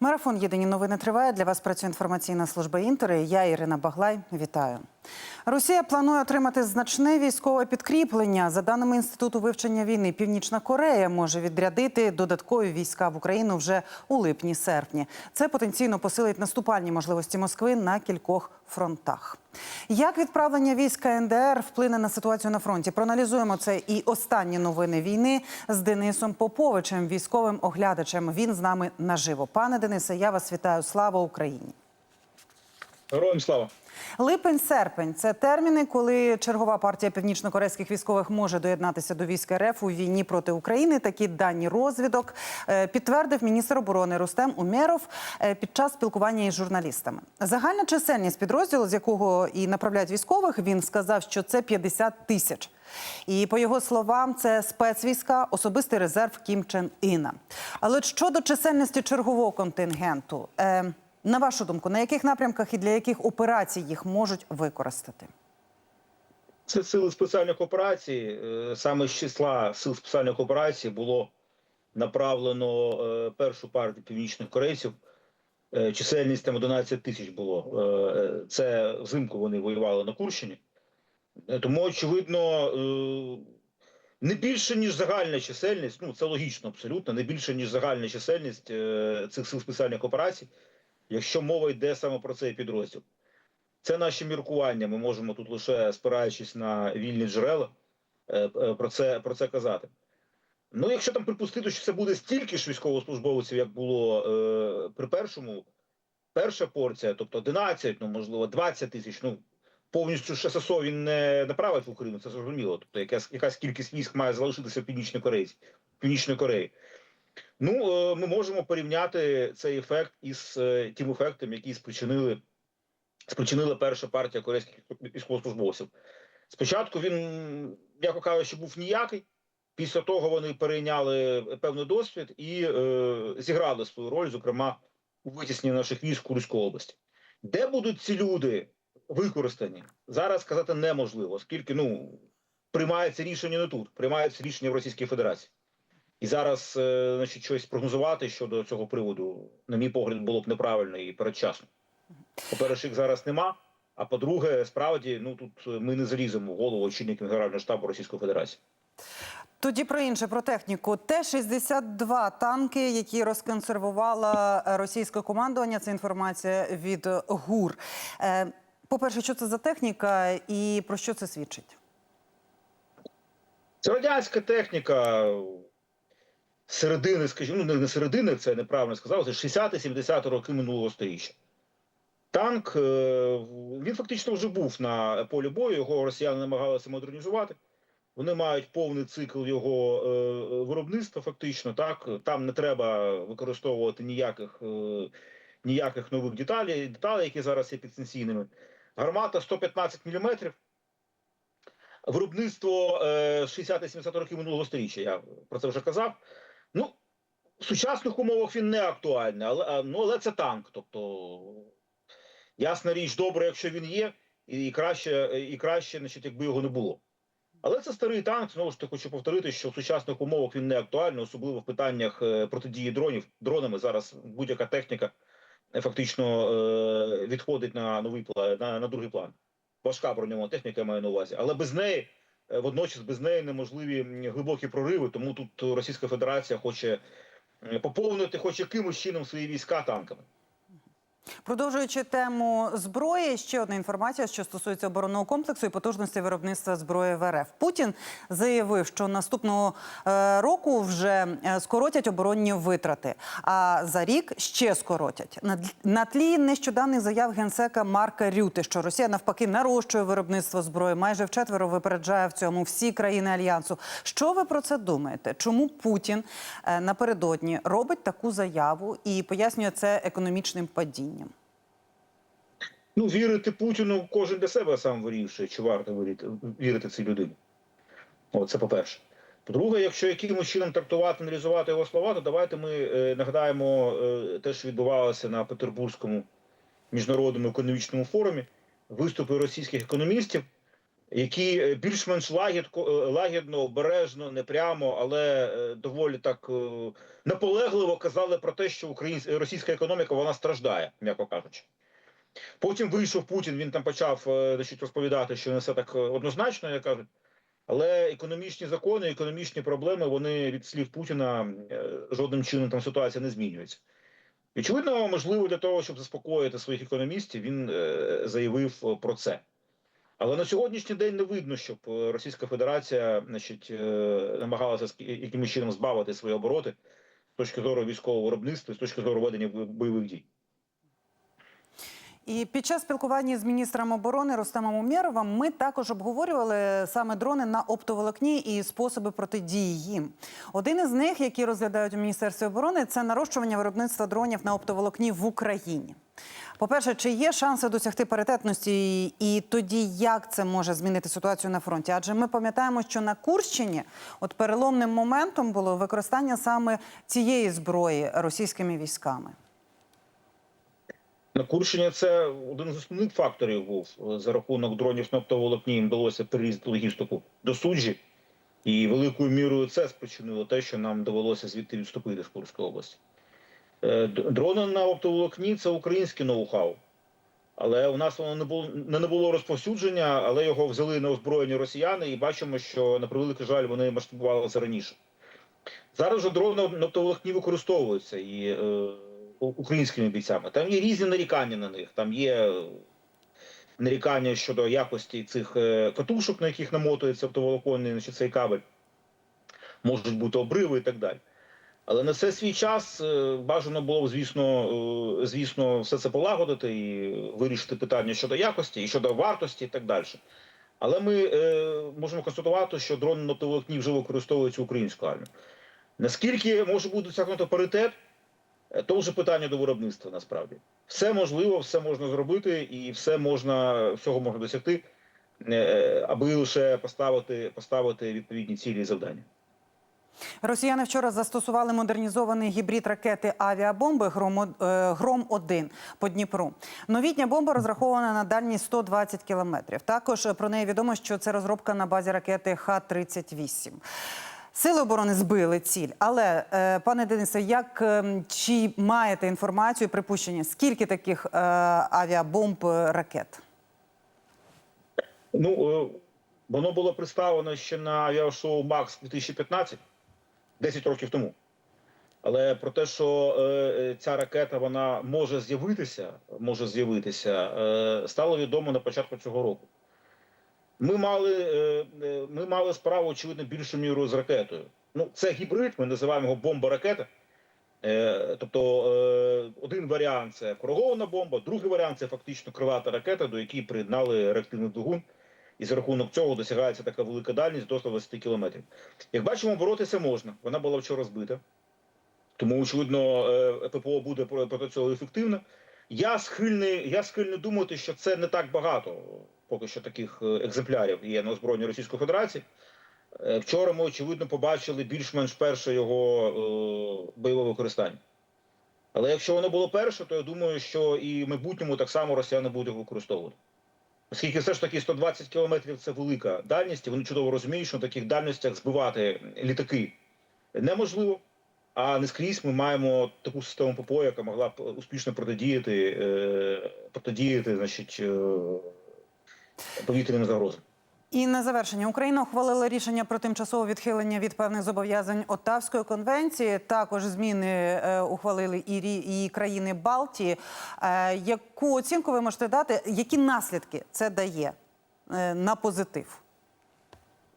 Марафон Єдині новини триває. Для вас працює інформаційна служба Інтер. Я Ірина Баглай. Вітаю. Росія планує отримати значне військове підкріплення. За даними інституту вивчення війни, Північна Корея може відрядити додаткові війська в Україну вже у липні-серпні. Це потенційно посилить наступальні можливості Москви на кількох фронтах. Як відправлення військ КНДР вплине на ситуацію на фронті? Проаналізуємо це і останні новини війни з Денисом Поповичем, військовим оглядачем. Він з нами наживо. Пане Денисе, я вас вітаю. Слава Україні! Героям слава. Липень-серпень це терміни, коли чергова партія північнокорейських військових може доєднатися до військ РФ у війні проти України. Такі дані розвідок е, підтвердив міністр оборони Рустем Умєров е, під час спілкування із журналістами. Загальна чисельність підрозділу, з якого і направляють військових, він сказав, що це 50 тисяч. І по його словам, це спецвійська, особистий резерв Кім Чен Іна. Але щодо чисельності чергового контингенту. Е, на вашу думку, на яких напрямках і для яких операцій їх можуть використати? Це сили спеціальних операцій. Е, Саме з числа сил спеціальних операцій було направлено е, першу партію північних корейців. Е, Чисельність там 11 тисяч було. Це взимку вони воювали на Курщині. Тому, очевидно, не більше, ніж загальна чисельність, ну це логічно абсолютно, не більше, ніж загальна чисельність цих сил спеціальних операцій, якщо мова йде саме про цей підрозділ. Це наші міркування. Ми можемо тут лише спираючись на вільні джерела е, е, про це, про це казати. Ну, якщо там припустити, що це буде стільки ж військовослужбовців, як було е, при першому, перша порція, тобто 11, ну можливо, 20 тисяч, ну повністю ж ССО він не направить в Україну, це зрозуміло. Тобто якась, якась кількість військ має залишитися в Північній Кореї. Північної Кореї. Ну, е, ми можемо порівняти цей ефект із е, тим ефектом, який спричинили спричинила перша партія корейських військовослужбовців. Спочатку він, м'яко кажучи, був ніякий. Після того вони перейняли певний досвід і е, зіграли свою роль, зокрема у витісненні наших військ Курської області. Де будуть ці люди використані? Зараз сказати неможливо, оскільки ну, приймається рішення не тут, приймається рішення в Російській Федерації. І зараз е, значить, щось прогнозувати щодо цього приводу, на мій погляд, було б неправильно і передчасно. По-перше, їх зараз нема. А по-друге, справді, ну тут ми не заліземо в голову очільників Генерального штабу Російської Федерації. Тоді про інше про техніку. Т-62 танки, які розконсервувала російське командування. Це інформація від ГУР. Е, По-перше, що це за техніка і про що це свідчить? Це радянська техніка середини, скажімо, ну не середини, це неправильно сказав, це 60-70 роки минулого століття. Танк е, він фактично вже був на полі бою. Його росіяни намагалися модернізувати. Вони мають повний цикл його е, виробництва. Фактично, так там не треба використовувати ніяких е, ніяких нових деталей, деталей, які зараз є підсенсійними. Гармата 115 мм. Виробництво е, 60-70 років минулого століття. Я про це вже казав. Ну, в сучасних умовах він не актуальний, але, ну, але це танк. Тобто, ясна річ, добре, якщо він є, і краще, і краще, значить, якби його не було. Але це старий танк. Знову ж таки, хочу повторити, що в сучасних умовах він не актуальний, особливо в питаннях е, протидії дронів. Дронами зараз будь-яка техніка е, фактично е, відходить на новий пла- на, на другий план. Важка броньована техніка я маю на увазі, але без неї водночас без неї неможливі глибокі прориви. Тому тут Російська Федерація хоче поповнити хоч якимось чином свої війська танками. Продовжуючи тему зброї, ще одна інформація, що стосується оборонного комплексу і потужності виробництва зброї в РФ. Путін заявив, що наступного е, року вже е, скоротять оборонні витрати, а за рік ще скоротять. На, тлі нещодавних заяв генсека Марка Рюти, що Росія навпаки нарощує виробництво зброї, майже вчетверо випереджає в цьому всі країни альянсу. Що ви про це думаєте? Чому Путін е, напередодні робить таку заяву і пояснює це економічним падінням? Ну, вірити Путіну кожен для себе сам вирішує, чи варто вірити, цій людині. О, це по-перше. По-друге, якщо якимось чином трактувати, аналізувати його слова, то давайте ми е, нагадаємо е, те, що відбувалося на Петербурзькому міжнародному економічному форумі, виступи російських економістів, які е, більш-менш лагідко, е, лагідно, обережно, не прямо, але е, доволі так е, наполегливо казали про те, що українська російська економіка вона страждає, м'яко кажучи. Потім вийшов Путін, він там почав е, значить, розповідати, що не все так е, однозначно, як кажуть. Але економічні закони, економічні проблеми, вони від слів Путіна е, жодним чином там ситуація не змінюється. Очевидно, можливо, для того, щоб заспокоїти своїх економістів, він заявив про це. Але на сьогоднішній день не видно, щоб Російська Федерація значить, намагалася якимось чином збавити свої обороти з точки зору військового виробництва, з точки зору ведення бойових дій. І під час спілкування з міністром оборони Рустемом Умєровим ми також обговорювали саме дрони на оптоволокні і способи протидії їм. Один із них, який розглядають у міністерстві оборони, це нарощування виробництва дронів на оптоволокні в Україні. По-перше, чи є шанси досягти паритетності, і тоді як це може змінити ситуацію на фронті? Адже ми пам'ятаємо, що на Курщині от переломним моментом було використання саме цієї зброї російськими військами. На це один з основних факторів був за рахунок дронів на оптоволокні їм вдалося перерізати логістику до суджі, і великою мірою це спричинило те, що нам довелося звідти відступити з Курської області. Е, Дрони на оптоволокні це українське ноу-хау. Але у нас воно не було не було розповсюдження, але його взяли на озброєння росіяни, і бачимо, що на превеликий жаль вони масштабували це раніше. Зараз же дрони на оптоволокні використовуються і е, українськими бійцями. Там є різні нарікання на них. Там є е, нарікання щодо якості цих е, катушок, на яких намотується оптоволоконний значить, цей кабель. Можуть бути обриви і так далі. Але на це свій час е, бажано було б, звісно, звісно, все це полагодити і вирішити питання щодо якості і щодо вартості і так далі. Але ми е, можемо констатувати, що дрони на вже використовуються українською армією. Наскільки може бути досягнуто паритет, то вже питання до виробництва насправді. Все можливо, все можна зробити, і все можна, всього можна досягти, е, аби лише поставити, поставити відповідні цілі і завдання. Росіяни вчора застосували модернізований гібрид ракети авіабомби Гром-1 по Дніпру. Новітня бомба розрахована на дальність 120 кілометрів. Також е, про неї відомо, що це розробка на базі ракети Х-38. Сили оборони збили ціль. Але, е, пане Денисе, як е, чи маєте інформацію, припущення, скільки таких е, авіабомб е, ракет? Ну, воно було представлено ще на авіашоу Макс 2015, 10 років тому. Але про те, що е, ця ракета вона може з'явитися, може з'явитися, е, стало відомо на початку цього року. Ми мали, е, е, ми мали справу, очевидно, більшу міру з ракетою. Ну, це гібрид, ми називаємо його бомба-ракета. Е, тобто один варіант це кругована бомба, другий варіант це фактично крилата ракета, до якої приєднали реактивний двигун, і за рахунок цього досягається така велика дальність до 120 кілометрів. Як бачимо, боротися можна. Вона була вчора збита. Тому, очевидно, ППО буде проти цього ефективно. Я схильний, я схильний думати, що це не так багато поки що таких е, екземплярів є на озброєнні Російської Федерації. Е, Вчора ми, очевидно, побачили більш-менш перше його е, бойове використання. Але якщо воно було перше, то я думаю, що і в майбутньому так само росіяни будуть його використовувати. Оскільки все ж таки 120 кілометрів це велика дальність, і вони чудово розуміють, що на таких дальностях збивати літаки неможливо. А не скрізь ми маємо таку систему ППО, яка могла б успішно протидіяти, протидіяти значить, повітряним загрозам. І на завершення Україна ухвалила рішення про тимчасове відхилення від певних зобов'язань Оттавської конвенції. Також зміни е, ухвалили і, і країни Балтії. Е, яку оцінку ви можете дати? Які наслідки це дає е, на позитив?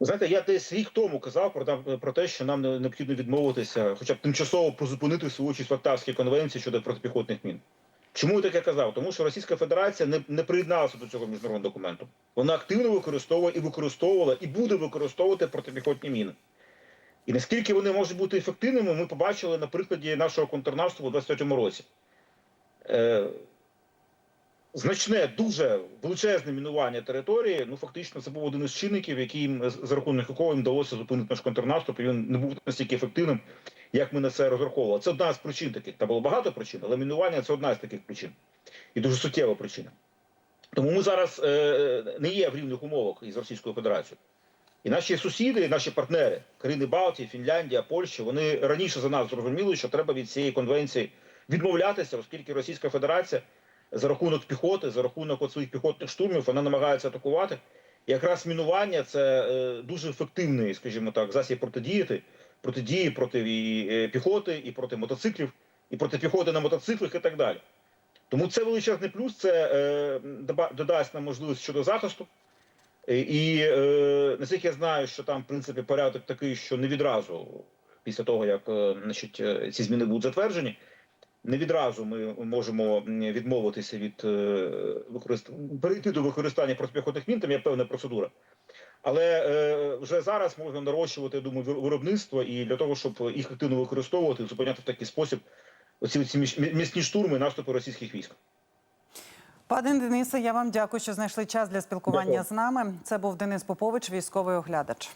Знаєте, я десь рік тому казав про, там- про те, що нам необхідно відмовитися, хоча б тимчасово призупинити свою участь в Оттавській конвенції щодо протипіхотних мін. Чому я таке казав? Тому що Російська Федерація не, не приєдналася до цього міжнародного документу. Вона активно використовує і використовувала, і буде використовувати протипіхотні міни. І наскільки вони можуть бути ефективними, ми побачили на прикладі нашого контрнаступу у 23-му році. Е, значне, дуже величезне мінування території. Ну фактично, це був один із чинників, яким за рахунок якого їм вдалося зупинити наш контрнаступ. І він не був настільки ефективним, як ми на це розраховували. Це одна з причин таких. Та було багато причин, але мінування це одна з таких причин, і дуже суттєва причина. Тому ми зараз е, не є в рівних умовах із Російською Федерацією. І наші сусіди, наші партнери, країни Балтії, Фінляндія, Польща, вони раніше за нас зрозуміли, що треба від цієї конвенції відмовлятися, оскільки Російська Федерація за рахунок піхоти, за рахунок от своїх піхотних штурмів, вона намагається атакувати. Якраз мінування це е, дуже ефективний, скажімо так, засіб протидіяти, протидії проти і, е, піхоти, і проти мотоциклів, і проти піхоти на мотоциклах, і так далі. Тому це величезний плюс. Це е, додасть нам можливість щодо захисту. І, е, наскільки я знаю, що там в принципі порядок такий, що не відразу, після того як значить, ці зміни будуть затверджені, не відразу ми можемо відмовитися від е, використання перейти до використання протипіхотних мін, там є певна процедура. Але е, вже зараз можна нарощувати, я думаю, виробництво і для того, щоб їх активно використовувати, зупиняти в такий спосіб оці, ці місні штурми, наступи російських військ. Пане Денисе, я вам дякую, що знайшли час для спілкування Дякую. з нами. Це був Денис Попович, військовий оглядач.